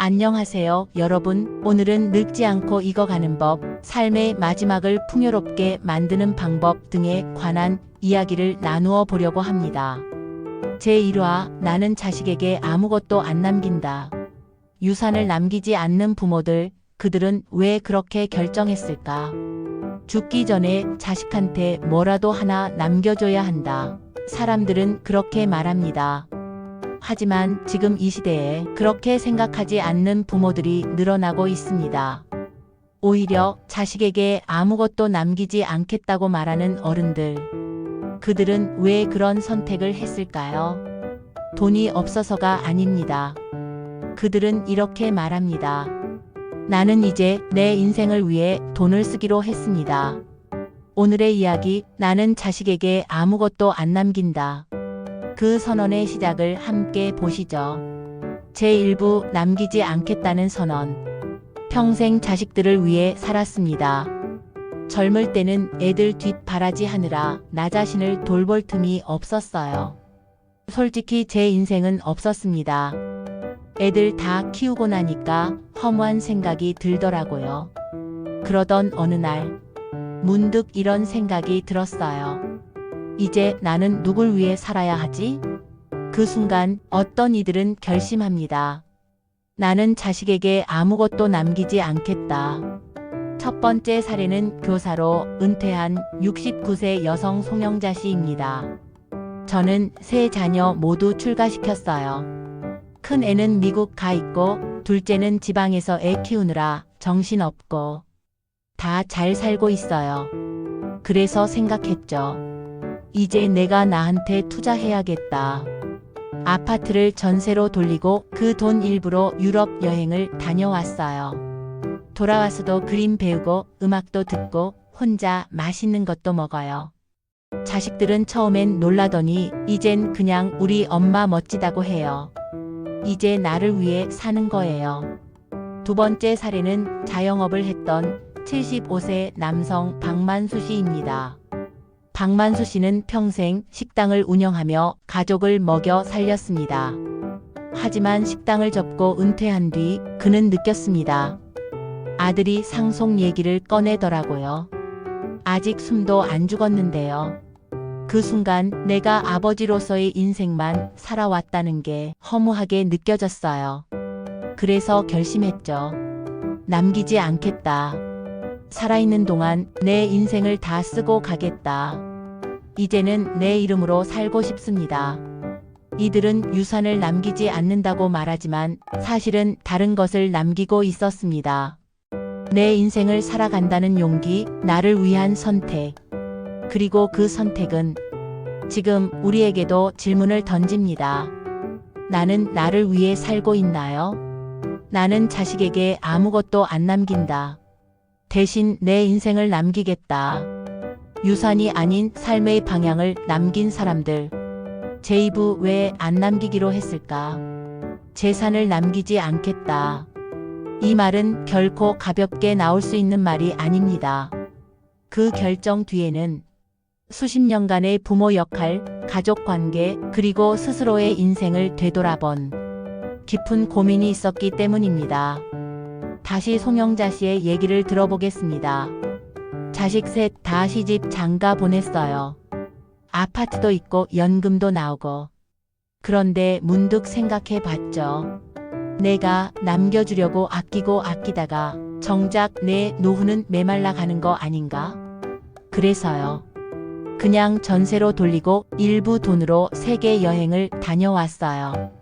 안녕하세요, 여러분. 오늘은 늙지 않고 익어가는 법, 삶의 마지막을 풍요롭게 만드는 방법 등에 관한 이야기를 나누어 보려고 합니다. 제1화 나는 자식에게 아무것도 안 남긴다. 유산을 남기지 않는 부모들, 그들은 왜 그렇게 결정했을까? 죽기 전에 자식한테 뭐라도 하나 남겨줘야 한다. 사람들은 그렇게 말합니다. 하지만 지금 이 시대에 그렇게 생각하지 않는 부모들이 늘어나고 있습니다. 오히려 자식에게 아무것도 남기지 않겠다고 말하는 어른들. 그들은 왜 그런 선택을 했을까요? 돈이 없어서가 아닙니다. 그들은 이렇게 말합니다. 나는 이제 내 인생을 위해 돈을 쓰기로 했습니다. 오늘의 이야기, 나는 자식에게 아무것도 안 남긴다. 그 선언의 시작을 함께 보시죠. 제1부 남기지 않겠다는 선언. 평생 자식들을 위해 살았습니다. 젊을 때는 애들 뒷 바라지 하느라 나 자신을 돌볼 틈이 없었어요. 솔직히 제 인생은 없었습니다. 애들 다 키우고 나니까 허무한 생각이 들더라고요. 그러던 어느 날, 문득 이런 생각이 들었어요. 이제 나는 누굴 위해 살아야 하지? 그 순간 어떤 이들은 결심합니다. 나는 자식에게 아무것도 남기지 않겠다. 첫 번째 사례는 교사로 은퇴한 69세 여성 송영자 씨입니다. 저는 세 자녀 모두 출가시켰어요. 큰 애는 미국 가 있고 둘째는 지방에서 애 키우느라 정신없고 다 잘 살고 있어요. 그래서 생각했죠. 이제 내가 나한테 투자해야겠다. 아파트를 전세로 돌리고 그 돈 일부로 유럽 여행을 다녀왔어요. 돌아와서도 그림 배우고 음악도 듣고 혼자 맛있는 것도 먹어요. 자식들은 처음엔 놀라더니 이젠 그냥 우리 엄마 멋지다고 해요. 이제 나를 위해 사는 거예요. 두 번째 사례는 자영업을 했던 75세 남성 박만수 씨입니다. 박만수 씨는 평생 식당을 운영하며 가족을 먹여 살렸습니다. 하지만 식당을 접고 은퇴한 뒤 그는 느꼈습니다. 아들이 상속 얘기를 꺼내더라고요. 아직 숨도 안 죽었는데요. 그 순간 내가 아버지로서의 인생만 살아왔다는 게 허무하게 느껴졌어요. 그래서 결심했죠. 남기지 않겠다. 살아있는 동안 내 인생을 다 쓰고 가겠다. 이제는 내 이름으로 살고 싶습니다. 이들은 유산을 남기지 않는다고 말하지만 사실은 다른 것을 남기고 있었습니다. 내 인생을 살아간다는 용기, 나를 위한 선택. 그리고 그 선택은 지금 우리에게도 질문을 던집니다. 나는 나를 위해 살고 있나요? 나는 자식에게 아무것도 안 남긴다. 대신 내 인생을 남기겠다. 유산이 아닌 삶의 방향을 남긴 사람들. 제2부 왜안 남기기로 했을까? 재산을 남기지 않겠다. 이 말은 결코 가볍게 나올 수 있는 말이 아닙니다. 그 결정 뒤에는 수십 년간의 부모 역할, 가족 관계, 그리고 스스로의 인생을 되돌아본 깊은 고민이 있었기 때문입니다. 다시 송영자 씨의 얘기를 들어보겠습니다. 자식 셋 다 시집 장가 보냈어요. 아파트도 있고 연금도 나오고. 그런데 문득 생각해 봤죠. 내가 남겨주려고 아끼고 아끼다가 정작 내 노후는 메말라 가는 거 아닌가? 그래서요. 그냥 전세로 돌리고 일부 돈으로 세계 여행을 다녀왔어요.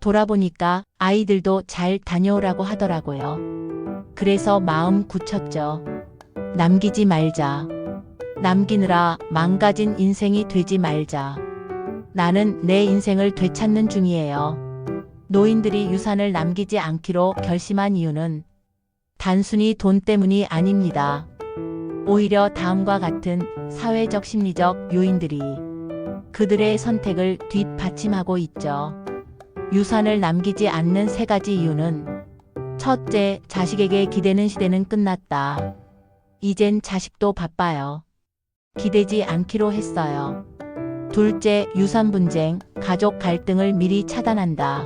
돌아보니까 아이들도 잘 다녀오라고 하더라고요. 그래서 마음 굳혔죠. 남기지 말자. 남기느라 망가진 인생이 되지 말자. 나는 내 인생을 되찾는 중이에요. 노인들이 유산을 남기지 않기로 결심한 이유는 단순히 돈 때문이 아닙니다. 오히려 다음과 같은 사회적 심리적 요인들이 그들의 선택을 뒷받침하고 있죠. 유산을 남기지 않는 세 가지 이유는 첫째, 자식에게 기대는 시대는 끝났다. 이젠 자식도 바빠요. 기대지 않기로 했어요. 둘째, 유산 분쟁, 가족 갈등을 미리 차단한다.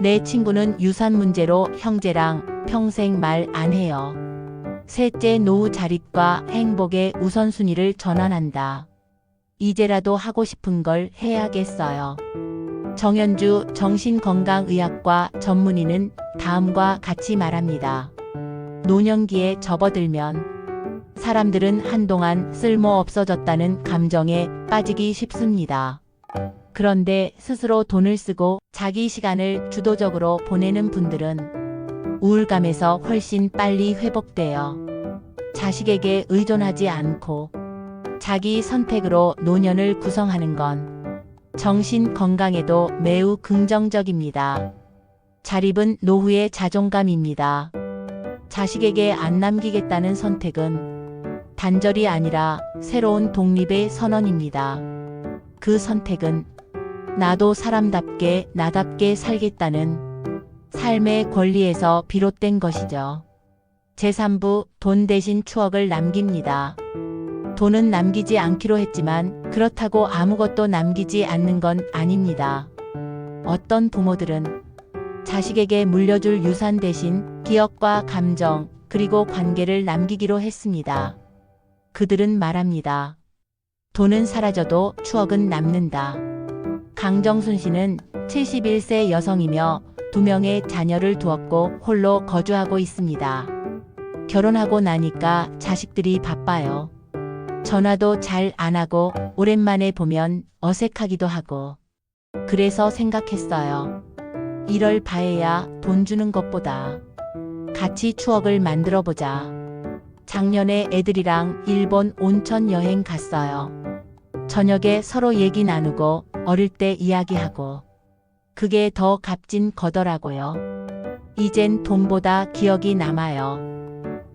내 친구는 유산 문제로 형제랑 평생 말 안 해요. 셋째 노후 자립과 행복의 우선순위를 전환한다. 이제라도 하고 싶은 걸 해야겠어요. 정현주 정신건강의학과 전문의는 다음과 같이 말합니다. 노년기에 접어들면 사람들은 한동안 쓸모 없어졌다는 감정에 빠지기 쉽습니다. 그런데 스스로 돈을 쓰고 자기 시간을 주도적으로 보내는 분들은 우울감에서 훨씬 빨리 회복돼요. 자식에게 의존하지 않고 자기 선택으로 노년을 구성하는 건 정신 건강에도 매우 긍정적입니다. 자립은 노후의 자존감입니다. 자식에게 안 남기겠다는 선택은 단절이 아니라 새로운 독립의 선언입니다. 그 선택은 나도 사람답게 나답게 살겠다는 삶의 권리에서 비롯된 것이죠. 제3부 돈 대신 추억을 남깁니다. 돈은 남기지 않기로 했지만 그렇다고 아무것도 남기지 않는 건 아닙니다. 어떤 부모들은 자식에게 물려줄 유산 대신 기억과 감정 그리고 관계를 남기기로 했습니다. 그들은 말합니다. 돈은 사라져도 추억은 남는다. 강정순 씨는 71세 여성이며 두 명의 자녀를 두었고 홀로 거주하고 있습니다. 결혼하고 나니까 자식들이 바빠요. 전화도 잘 안 하고 오랜만에 보면 어색하기도 하고. 그래서 생각했어요. 이럴 바에야 돈 주는 것보다 같이 추억을 만들어 보자. 작년에 애들이랑 일본 온천 여행 갔어요. 저녁에 서로 얘기 나누고 어릴 때 이야기하고 그게 더 값진 거더라고요. 이젠 돈보다 기억이 남아요.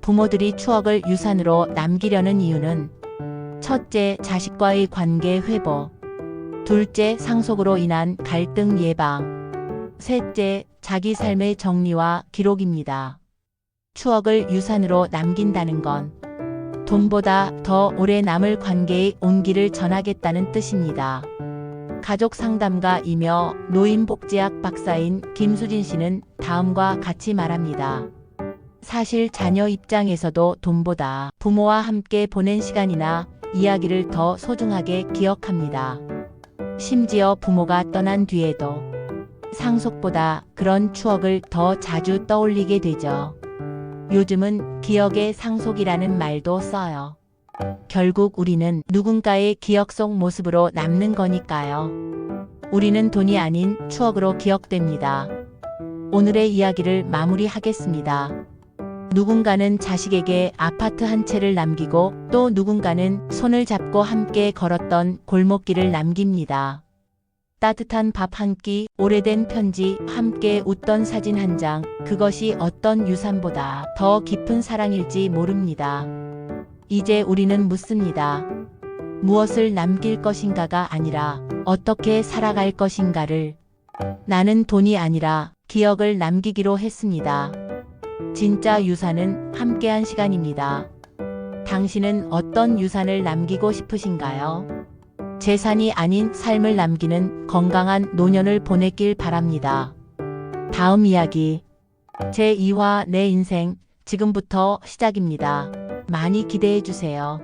부모들이 추억을 유산으로 남기려는 이유는 첫째, 자식과의 관계 회복. 둘째, 상속으로 인한 갈등 예방. 셋째, 자기 삶의 정리와 기록입니다. 추억을 유산으로 남긴다는 건 돈보다 더 오래 남을 관계의 온기를 전하겠다는 뜻입니다. 가족 상담가이며 노인복지학 박사인 김수진 씨는 다음과 같이 말합니다. 사실 자녀 입장에서도 돈보다 부모와 함께 보낸 시간이나 이야기를 더 소중하게 기억합니다. 심지어 부모가 떠난 뒤에도 상속보다 그런 추억을 더 자주 떠올리게 되죠. 요즘은 기억의 상속이라는 말도 써요. 결국 우리는 누군가의 기억 속 모습으로 남는 거니까요. 우리는 돈이 아닌 추억으로 기억됩니다. 오늘의 이야기를 마무리하겠습니다. 누군가는 자식에게 아파트 한 채를 남기고 또 누군가는 손을 잡고 함께 걸었던 골목길을 남깁니다. 따뜻한 밥 한 끼, 오래된 편지, 함께 웃던 사진 한 장, 그것이 어떤 유산보다 더 깊은 사랑일지 모릅니다. 이제 우리는 묻습니다. 무엇을 남길 것인가가 아니라 어떻게 살아갈 것인가를 나는 돈이 아니라 기억을 남기기로 했습니다. 진짜 유산은 함께한 시간입니다. 당신은 어떤 유산을 남기고 싶으신가요? 재산이 아닌 삶을 남기는 건강한 노년을 보내길 바랍니다. 다음 이야기. 제2화 내 인생 지금부터 시작입니다. 많이 기대해 주세요.